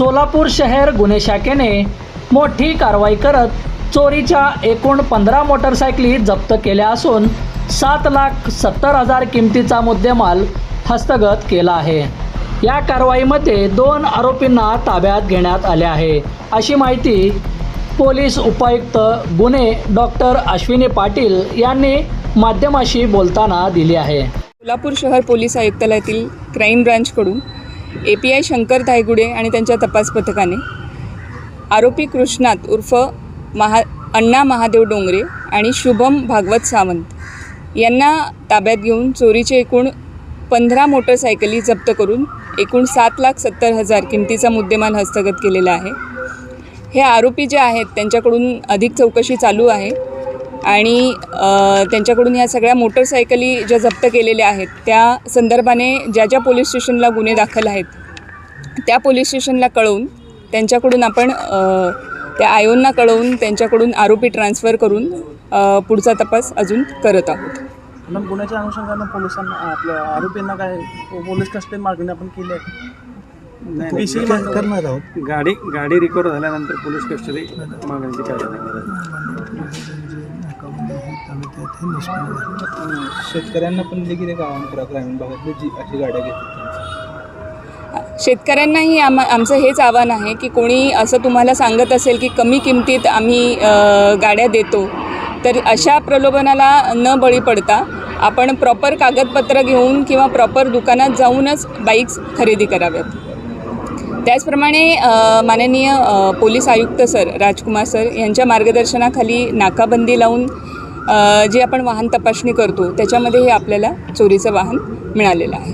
सोलापूर शहर गुन्हे शाखेने मोठी कारवाई करत चोरीच्या एकूण पंधरा मोटरसायकली जप्त केल्या असून सात लाख सत्तर हजार किमतीचा मुद्देमाल हस्तगत केला आहे. या कारवाईमध्ये दोन आरोपींना ताब्यात घेण्यात आले आहे. अशी माहिती पोलीस उपायुक्त गुन्हे डॉक्टर अश्विनी पाटील यांनी माध्यमाशी बोलताना दिली आहे. सोलापूर शहर पोलीस आयुक्तालयातील crime ब्रांचकडून A P I Shankar Dhaygude आणि त्यांच्या तपास पथकाने आरोपी कृष्णात उर्फ महा अण्णा महादेव डोंगरे आणि शुभम भागवत सावंत यांना ताब्यात घेऊन चोरीचे एकूण पंधरा मोटरसायकली जप्त करून एकूण सात लाख सत्तर हजार किमतीचा मुद्देमाल हस्तगत केलेला आहे. हे आरोपी जे आहेत त्यांच्याकडून अधिक चौकशी चालू आहे. आणि त्यांच्याकडून ह्या सगळ्या मोटरसायकली ज्या जप्त केलेल्या आहेत त्या संदर्भाने ज्या ज्या पोलीस स्टेशनला गुन्हे दाखल आहेत त्या पोलीस स्टेशनला कळवून त्यांच्याकडून आपण त्या आयोंना कळवून त्यांच्याकडून आरोपी ट्रान्सफर करून पुढचा तपास अजून करत आहोत. मॅडम गुन्ह्याच्या अनुषंगानं पोलिसांना आपल्या आरोपींना काय पोलीस कस्टडी मागणी आपण केली आहे? करणार आहोत. गाडी गाडी रिकवर झाल्यानंतर पोलीस कस्टडी मागण्याची काय? आहे शेतकऱ्यांना पण देखील एक आव्हान करा ग्रामीण भागातली जी अशी गाड्या घेतात शेतकऱ्यांनाही आम आमचं हेच आव्हान आहे की कोणी असं तुम्हाला सांगत असेल की कमी किमतीत आम्ही अ, गाड्या देतो तर अशा प्रलोभनाला न बळी पडता आपण प्रॉपर कागदपत्र घेऊन किंवा प्रॉपर दुकानात जाऊनच बाईक्स खरेदी कराव्यात. त्याचप्रमाणे अ, माननीय अ, पोलीस आयुक्त सर राजकुमार सर यांच्या मार्गदर्शनाखाली नाकाबंदी लावून जी आपण वाहन तपासणी करतो त्याच्यामध्येही आपल्याला चोरीचं वाहन मिळालेलं आहे.